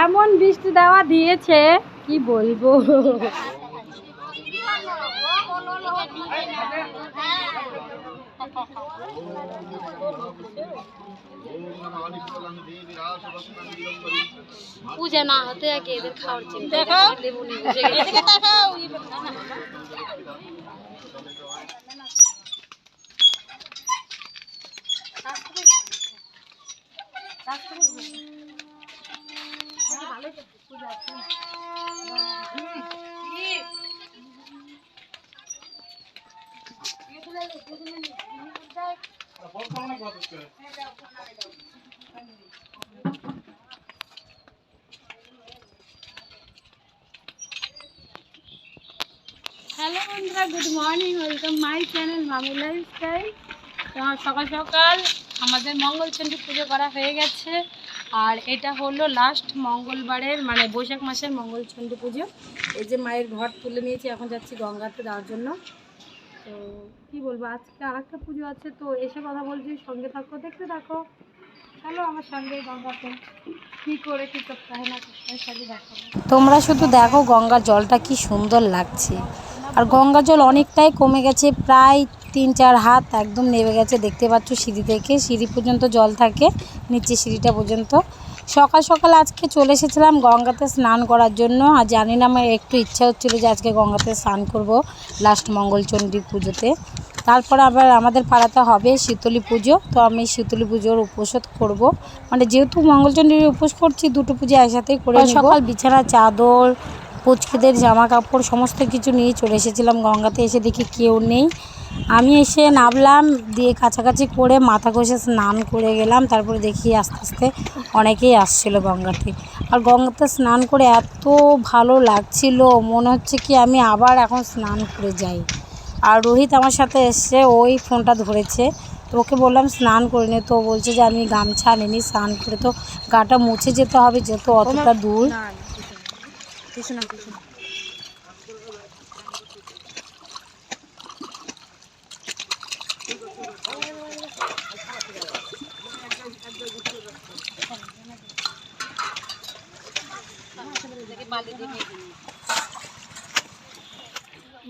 এমন বৃষ্টি দেওয়া দিয়েছে কি বলব? পূজা না হতে আগে এদের খাওয়ার চিন্তা নিয়ে বুঝে গেছে। হ্যালো বন্ধুরা good morning welcome my channel Mami lifestyle তোমার সকাল সকাল আমাদের মঙ্গলচণ্ডী পুজো করা হয়ে গেছে। আর এটা হলো লাস্ট মঙ্গলবারের মানে বৈশাখ মাসের মঙ্গলচণ্ডী পুজো। এই যে মায়ের ঘট তুলে নিয়েছি, এখন যাচ্ছি গঙ্গাতে দেওয়ার জন্য। তো কি বলব, আজকে আর একটা পুজো আছে, তো এসে কথা বলছি, সঙ্গে থাকো, দেখতে থাকো। চলো আমার সঙ্গে গঙ্গাতে। কি করে, কি করতে হয় না সবই দেখাবো তোমরা শুধু দেখো গঙ্গার জলটা কি সুন্দর লাগছে। আর গঙ্গা জল অনেকটাই কমে গেছে, প্রায় তিন চার হাত একদম নেমে গেছে দেখতে পাচ্ছ সিঁড়ি থেকে। সিঁড়ি পর্যন্ত জল থাকে নিচে সিঁড়িটা পর্যন্ত। সকাল সকাল আজকে চলে এসেছিলাম গঙ্গাতে স্নান করার জন্য। আর জানি না আমার একটু ইচ্ছা হচ্ছিল যে আজকে গঙ্গাতে স্নান করব লাস্ট মঙ্গলচণ্ডী পুজোতে। তারপর আবার আমাদের পাড়াতে হবে শীতলী পুজো তো আমি শীতলী পুজোর উপোসও করব। মানে যেহেতু মঙ্গলচণ্ডীর উপোস করছি দুটো পুজো একসাথেই করে সকাল বিছানা চাদর পুচকিদের জামা কাপড় সমস্ত কিছু নিয়ে চলে এসেছিলাম গঙ্গাতে। এসে দেখি কেউ নেই। আমি এসে নামলাম দিয়ে কাছাকাছি করে মাথা ঘষে স্নান করে গেলাম। তারপরে দেখি আস্তে আস্তে অনেকেই আসছিল গঙ্গাতে। আর গঙ্গাতে স্নান করে এত ভালো লাগছিল মনে হচ্ছে কি আমি আবার এখন স্নান করে যাই। আর রোহিত আমার সাথে এসছে ওই ফোনটা ধরেছে। তো ওকে বললাম স্নান করে নে। তো বলছে যে আমি গামছা আনিনি স্নান করে তো গাটা মুছে যেতে হবে যেহেতু অতটা দূর।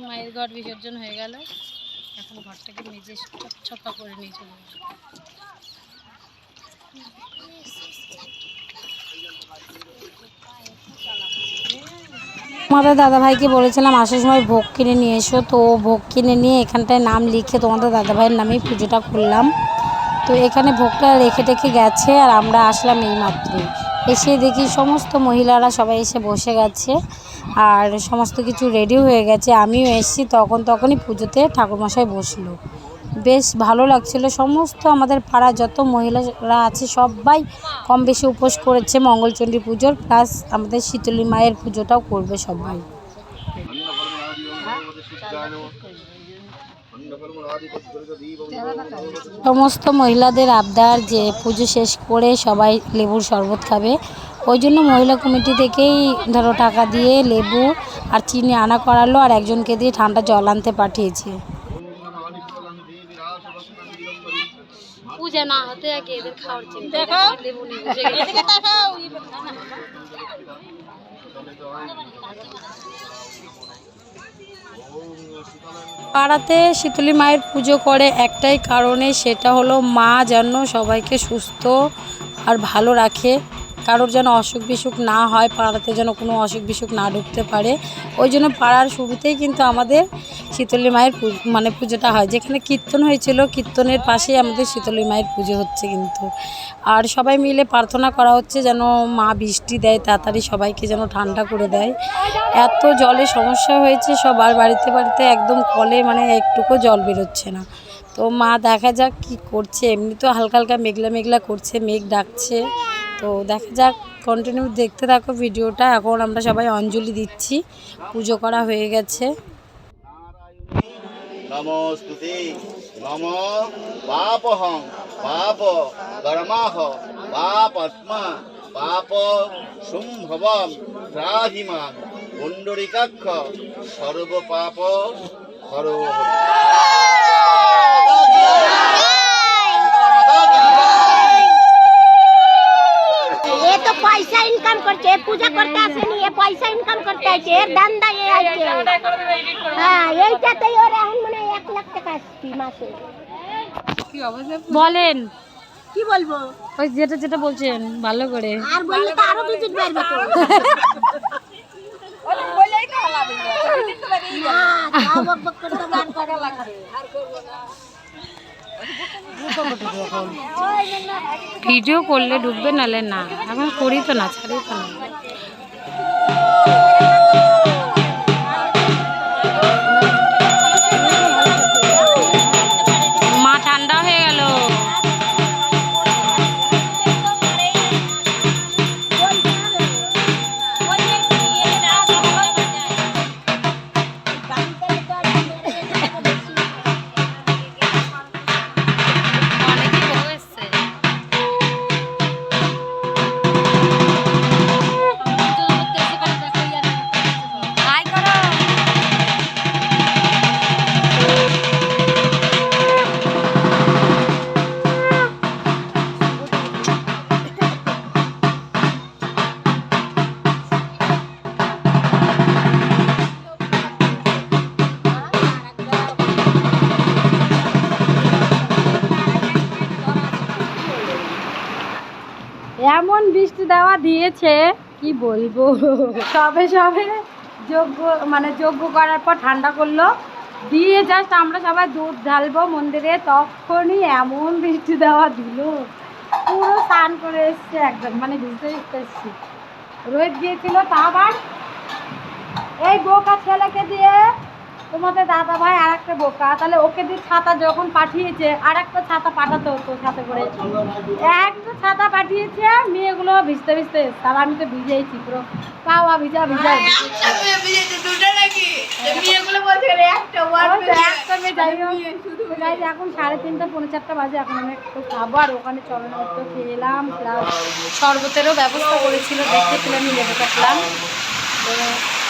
মায়ের ঘর বিসর্জন হয়ে গেল এখন ঘরটাকে মেজে ছপা করে নিয়ে চলে। তোমাদের দাদাভাইকে বলেছিলাম, আসার সময় ভোগ কিনে নিয়ে এসো। তো ভোগ কিনে নিয়ে এখানটায় নাম লিখে তোমাদের দাদাভাইয়ের নামেই পুজোটা করলাম। তো এখানে ভোগটা রেখে টেখে গেছে আর আমরা আসলাম এই মাত্রই এসে দেখি সমস্ত মহিলারা সবাই এসে বসে গেছে আর সমস্ত কিছু রেডি হয়ে গেছে। আমিও এসেছি, তখন তখনই পুজোতে ঠাকুরমশাই বসল। বেশ ভালো লাগছিল। সমস্ত আমাদের পাড়া যত মহিলারা আছে, সবাই কম বেশি উপোস করেছে মঙ্গলচণ্ডী পুজোর প্লাস আমাদের শীতলী মায়ের পুজোটাও করবে সবাই। সমস্ত মহিলাদের আবদার যে পুজো শেষ করে সবাই লেবুর শরবত খাবে। ওই জন্য মহিলা কমিটি থেকেই ধরো টাকা দিয়ে লেবু আর চিনি আনা করালো আর একজনকে দিয়ে ঠান্ডা জল আনতে পাঠিয়েছে। পূজা না হতে আগে এদের খাওয়ার চিন্তা। লেবু নিয়ে বুঝে পাড়াতে শীতলী মায়ের পুজো করে একটাই কারণে সেটা হলো মা যেন সবাইকে সুস্থ আর ভালো রাখে। কারোর যেন অসুখ বিসুখ না হয়, পাড়াতে যেন কোনো অসুখ বিসুখ না ঢুকতে পারে। ওই জন্য পাড়ার শুরুতেই কিন্তু আমাদের শীতলী মায়ের মানে পুজোটা হয়। যেখানে কীর্তন হয়েছিল, কীর্তনের পাশেই আমাদের শীতলী মায়ের পুজো হচ্ছে কিন্তু। আর সবাই মিলে প্রার্থনা করা হচ্ছে যেন মা বৃষ্টি দেয়, তাড়াতাড়ি সবাইকে যেন ঠান্ডা করে দেয়। এত জলে সমস্যা হয়েছে সবার বাড়িতে বাড়িতে একদম কলে মানে একটুকু জল বেরোচ্ছে না। তো মা দেখা যাক কি করছে। এমনি তো হালকা হালকা মেঘলা মেঘলা করছে, মেঘ ডাকছে। তো দেখা, যাক কন্টিনিউ দেখতে থাকো ভিডিওটা। এখন আমরা সবাই অঞ্জলি দিচ্ছি। পুজো করা হয়ে গেছে। নমস্তুতে পাপ কর্মাহ আছে এর দান্দা এ আছে। হ্যাঁ এইটাতেই ওর এখন মানে এক লাখ টাকা আসছি মাসে। বলেন। কি বলব? ওই যেটা যেটা বলছেন ভালো করে। আর বললে তো আরও ভিজিট বাড়বে তো। ভিডিও করলে ঢুকবে নালে না এখন করি তো না ছাড়ি তো না। এমন বৃষ্টি দেওয়া দিয়েছে? কি বলব? সবে সবে যোগ্য মানে যোগ্য করার পর ঠান্ডা করল। দিয়ে জাস্ট আমরা সবাই দুধ ঢালবো মন্দিরে, তখনই এমন বৃষ্টি দেওয়া দিল। পুরো স্নান করে এসছে একদম মানে ভিজতে ভিজতে এসছি রোদ গিয়েছিল, তা আবার এই বোকা ছেলেকে দিয়ে তোমাদের দাদা ভাই আর একটা বোকা তাহলে ওকে দিয়ে ছাতা যখন পাঠিয়েছে আর একটা ছাতা পাঠাতে হতো সাথে করে। একটা ছাতা পাঠিয়েছে মেয়েগুলো ভিজতে ভিজতে আর আমি তো ভিজেইছি পুরো। পাওয়া ভিজা ভিজা। এখন সাড়ে তিনটা পৌনে চারটা বাজে এখন আমি একটু খাব আর ওখানে চরণত্ব খেলাম প্লাস শরবতেরও ব্যবস্থা করেছিল দেখতে আমি লেবু কাটলাম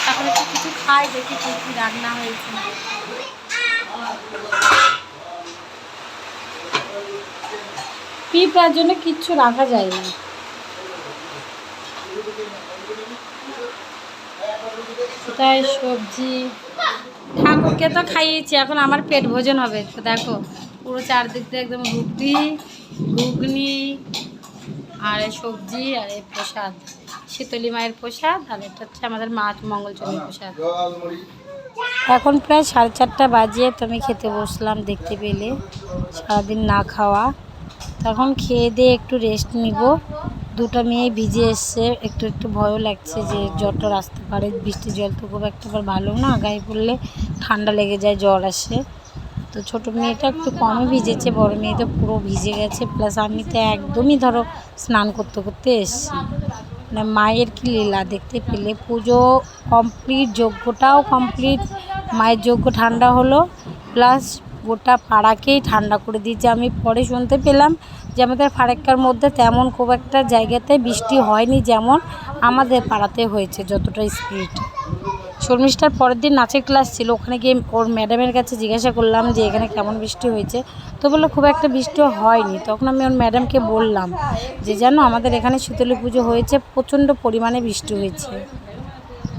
এখন একটু কিছু খাই দেখি কি কি রান্না হয়েছে পিঁপড়ার জন্য কিচ্ছু রাখা যায় না। তাই সবজি? ঠাকুরকে তো খাইয়েছি, এখন আমার পেট ভোজন হবে। তো দেখো, পুরো চারদিক দিয়ে একদম রুটি, ঘুগনি, আর সবজি, আর প্রসাদ। শীতলি মায়ের প্রসাদ আর এটা হচ্ছে আমাদের মা মঙ্গলচরণের প্রসাদ। এখন প্রায় সাড়ে চারটা বাজে তো আমি খেতে বসলাম দেখতে পেলে সারাদিন না খাওয়া। তখন খেয়ে দিয়ে একটু রেস্ট নিব। দুটো মেয়ে ভিজে এসছে একটু একটু ভয়ও লাগছে যে জ্বরটা আসতে পারে বৃষ্টির জল তো খুব একটা ভালো না গায়ে পড়লে ঠান্ডা লেগে যায় জ্বর আসে। তো ছোটো মেয়েটা একটু কমই ভিজেছে বড় মেয়ে তো পুরো ভিজে গেছে প্লাস আমি তো একদমই ধরো স্নান করতে করতে এসছি। মানে মায়ের কি লীলা দেখতে পেলে? পুজো কমপ্লিট যজ্ঞটাও কমপ্লিট মায়ের যজ্ঞ ঠান্ডা হলো প্লাস গোটা পাড়াকেই ঠান্ডা করে দিয়েছে। আমি পরে শুনতে পেলাম যে আমাদের ফারাক্কার মধ্যে তেমন খুব একটা জায়গাতে বৃষ্টি হয়নি যেমন আমাদের পাড়াতে হয়েছে, যতটা স্পিড শর্মিষ্ঠার পরের দিন নাচের ক্লাস ছিল, ওখানে গিয়ে ওর ম্যাডামের কাছে জিজ্ঞাসা করলাম যে এখানে কেমন বৃষ্টি হয়েছে। তো বলল, খুব একটা বৃষ্টি হয়নি। তখন আমি ওর ম্যাডামকে বললাম যে, জানো, আমাদের এখানে শীতলী পুজো হয়েছে, প্রচণ্ড পরিমাণে বৃষ্টি হয়েছে।